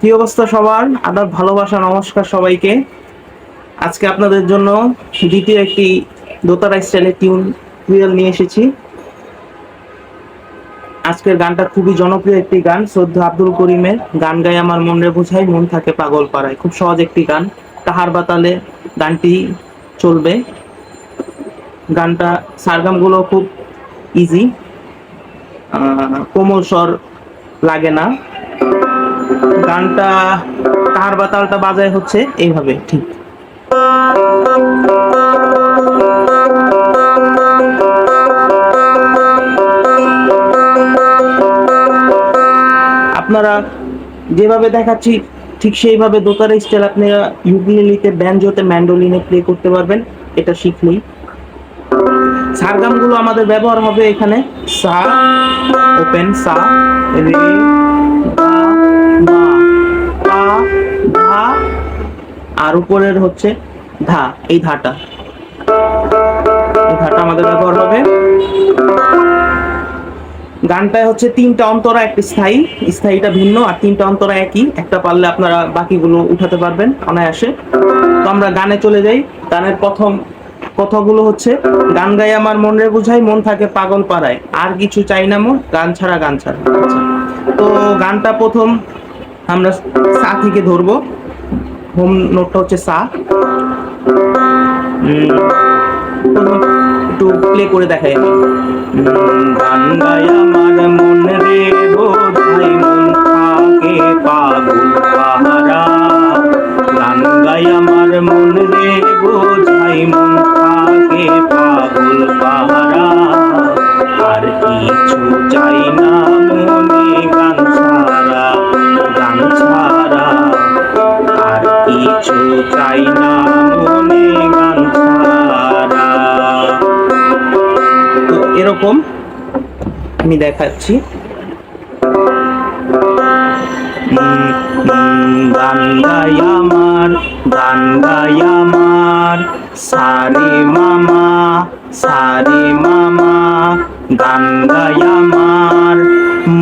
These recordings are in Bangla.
কি অবস্থা সবার? আদাব, ভালোবাসা, নমস্কার সবাইকে। আজকে আপনাদের জন্য দ্বিতীয় একটি দোতারা স্টাইলের টিউন রিয়েল নিয়ে এসেছি। আজকের গানটা খুবই জনপ্রিয় একটি গান, শ্রদ্ধা আব্দুল করিমের। গান গায়ে আমার মন বোঝাই মন থাকে পাগল পাড়ায়। খুব সহজ একটি গান। তাহার বাতালে গানটি চলবে। গানটা সারগামগুলো খুব ইজি কোমল স্বর লাগে না। গানটা কাহার বাতালটা বাজায় হচ্ছে এইভাবে, ঠিক। আপনারা যেভাবে দেখাচ্ছি, ঠিক সেইভাবে দোতারা স্টাইল আপনারা ইউকুলেলিতে ব্যাঞ্জোতে ম্যান্ডোলিনে প্লে করতে পারবেন, এটা শিখলেই। সারগামগুলো আমাদের ব্যবহার হবে এখানে, সা, ওপেন, সা, রে মা। ধা আর উপরের হচ্ছে ধা, এই ধাটা। ধাটা আমাদের ব্যবহার হবে। গানটায় হচ্ছে তিনটা অন্তরা, একটা স্থায়ী। স্থায়ীটা ভিন্ন আর তিনটা অন্তরা একই। একটা পারলে আপনারা বাকিগুলো উঠাতে পারবেন অনায়াসে। তো আমরা গানে চলে যাই। গানের প্রথম কথাগুলো হচ্ছে, গান গাই আমার মন বুঝাই, মন থাকে পাগল পাড়ায়। আর কিছু চাই না মন, গান ছাড়া গান ছাড়া। আচ্ছা তো গানটা প্রথম আমরা সা থেকে ধরবো। হোম নোটটা হচ্ছে সা। একটু প্লে করে দেখাই আমি। গান আমার মন রে বোঝাই মন। তো এরকম আমি দেখাচ্ছি। গান গাই আমার, গান গাই আমার। সারে মামা সারে মামা, গান গাই আমার।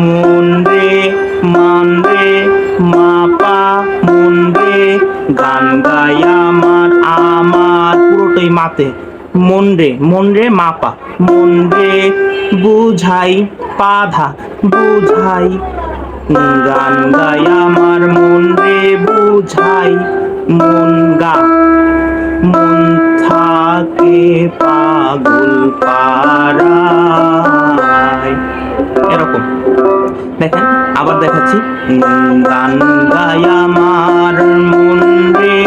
মন রে, মান রে, মাপা, মন রে, গান গাই আমার আমার। পুরোটাই মাতে। মন রে মন রে মাপা। মন রে বুঝাই পাধা বুঝাই গান গাই আমার মন রে বুঝাই মন গা। মন থাকে পাগল পাড়ায়। এরকম। দেখেন, আবার দেখাচ্ছি। গান গাই আমার মন রে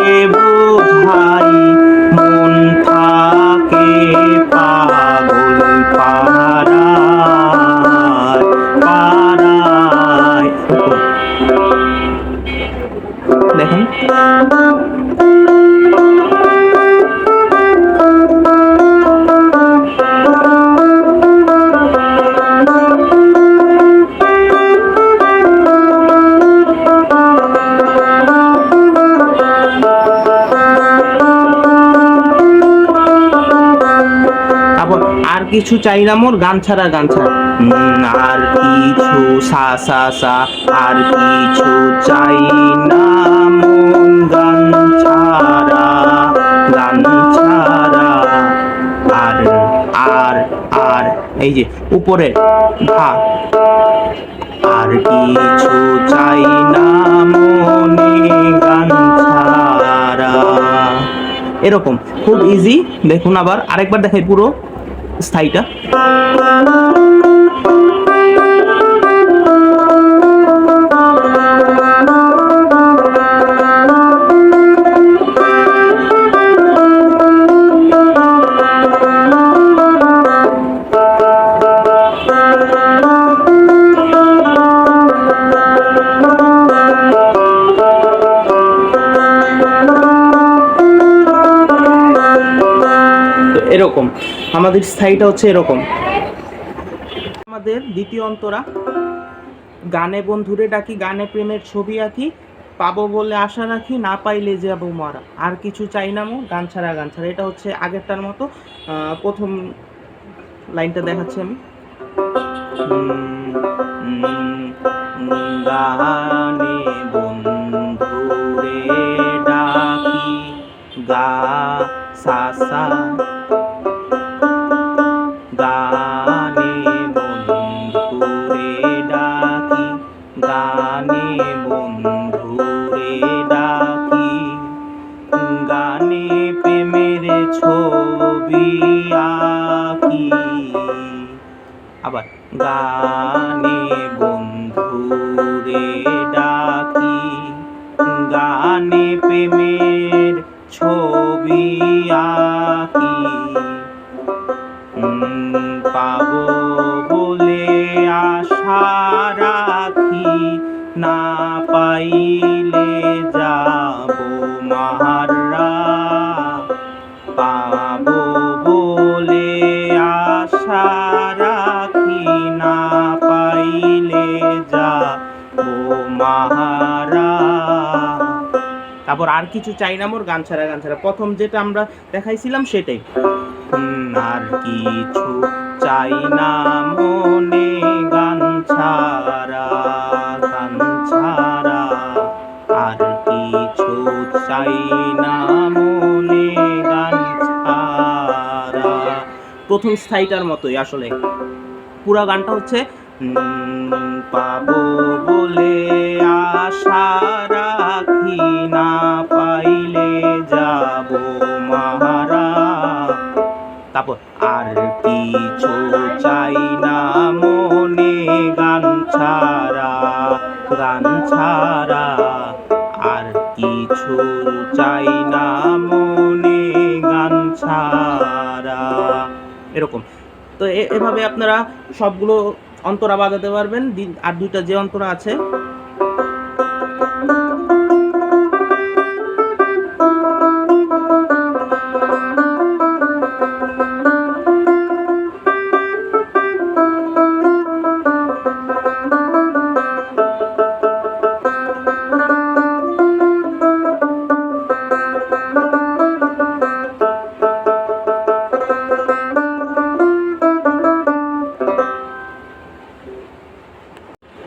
কিছু চাই না মোর, গান ছাড়া গান ছাড়া। আর কিছু সা সা সা, আর কিছু চাই না মন, গান ছাড়া গান ছাড়া। আর আর আর, এই যে উপরে ধা আর কিছু চাই না মনে, গান ছাড়া। এরকম, খুব ইজি দেখুন আবার, আরেকবার দেখাই পুরো। স্থায়ীটা এরকম। আমাদের স্থায়ীটা হচ্ছে এরকম। আমাদের দ্বিতীয় অন্তরা। গানে বন্ধুরে ডাকি, গানে প্রেমের ছবি আঁকি। পাবো বলে আশা রাখি, না পাইলে যাব মারা। আর কিছু চাই না মো, গান ছাড়া গান ছাড়া। এটা হচ্ছে আগেরটার মতো। প্রথম লাইনটা দেখাচ্ছি আমি। গানে বন্ধুরে ডাকি, গা সা গানে বন্ধুরে ডাকি গানে প্রেমের ছবি আঁকি। আবার গানে মারা তারপর আর কিছু চাই না মোর, গান ছাড়া গান ছাড়া। প্রথম যেটা আমরা দেখাইছিলাম সেটাই। আর কিছু চাই না মনে, গান ছাড়া গান ছাড়া। আর কিছু চাই না মনে, গান ছাড়া। প্রথম স্থায়ীটার মতোই আসলে। পুরা গানটা হচ্ছে পাবো বলে আশা রাখি না পাইলে যাব মারা তারপর আর কিছু চাই না মনে গান ছাড়া গান ছাড়া। আর কিছু চাই না মনে গান ছাড়া। এরকম। তো এভাবে আপনারা সবগুলো অন্তরা বাজাতে পারবেন। আর দুইটা যে অন্তরা আছে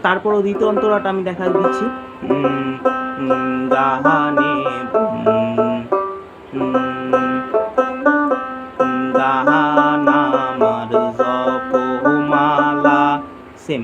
তারপরও দ্বিতীয় অন্তরাটা আমি দেখা দিচ্ছি। গাহানে উম, উম, গাহানা আমার জপমালা। সেম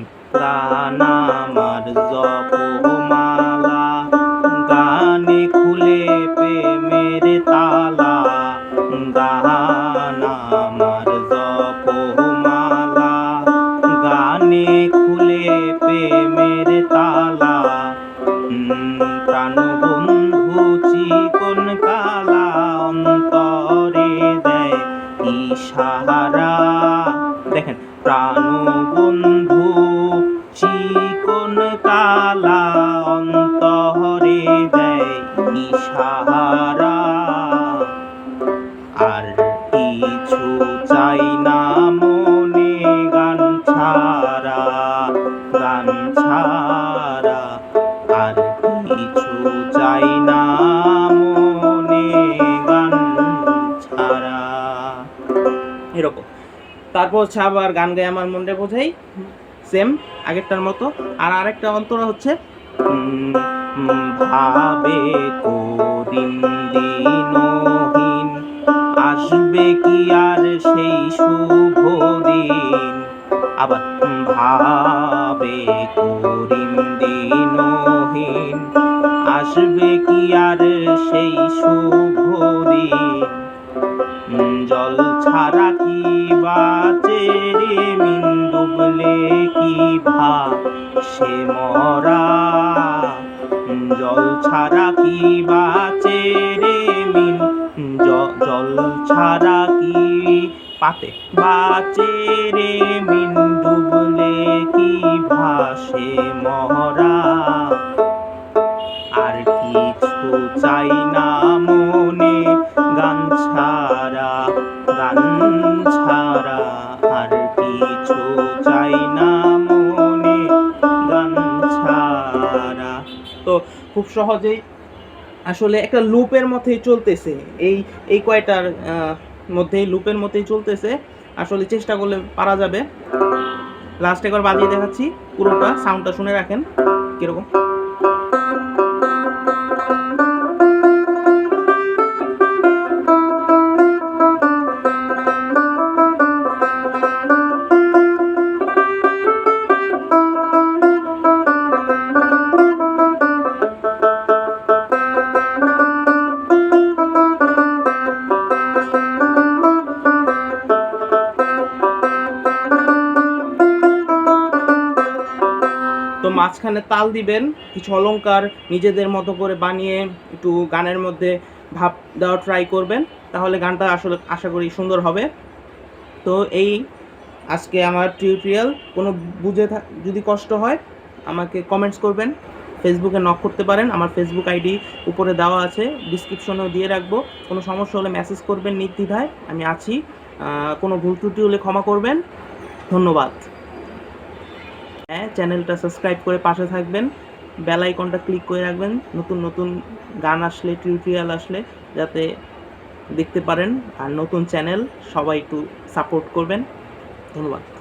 চিকন কালা অন্তরে দেয় ইশারা দেখেন প্রাণ বন্ধু চিকন কালা অন্তরে দেয় ইশারা আর কিছু চাই না তারপর হচ্ছে আবার গান গায়ে আমার মনটা বোঝাই। সেম আগেরটার মতো। আর আরেকটা অন্তর হচ্ছে ভাবে দিনহীন আসবে কি আর সেই শুভ দিন? আবার ভাবে করিম দিনহীন আসবে কি আর সেই শুভ জল ছাড়া কি বাঁচে রে মিন ডুবলে কি ভা সে মরা? জল ছাড়া কি বাঁচে রে মিন জল ছাড়া কি পাতে? বাঁচে রে মিন ডুবলে সহজেই আসলে একটা লুপের মধ্যেই চলতেছে। এই এই কয়টার মধ্যেই, লুপের মধ্যেই চলতেছে। আসলে চেষ্টা করলে পারা যাবে। লাস্ট একবার বাজিয়ে দেখাচ্ছি, পুরোটা সাউন্ডটা শুনে রাখেন। কীরকম? মাঝখানে তাল দিবেন, কিছু অলংকার নিজেদের মতো করে বানিয়ে একটু গানের মধ্যে ভাব দেওয়া ট্রাই করবেন, তাহলে গানটা আসলে আশা করি সুন্দর হবে। তো এই আজকে আমার টিউটোরিয়াল কোনো বুঝে যদি কষ্ট হয়, আমাকে কমেন্টস করবেন ফেসবুকে নক করতে পারেন, আমার ফেসবুক আইডি উপরে দেওয়া আছে ডিসক্রিপশনেও দিয়ে রাখব, কোনো সমস্যা হলে মেসেজ করবেন নির্দ্বিধায়, আমি আছি কোনো ভুল ত্রুটি হলে ক্ষমা করবেন, ধন্যবাদ। হ্যাঁ চ্যানেলটা সাবস্ক্রাইব করে পাশে থাকবেন। বেল আইকনটা ক্লিক করে রাখবেন। নতুন নতুন গান আসলে টিউটোরিয়াল আসলে যাতে দেখতে পারেন। আর নতুন চ্যানেল সবাই একটু সাপোর্ট করবেন। ধন্যবাদ।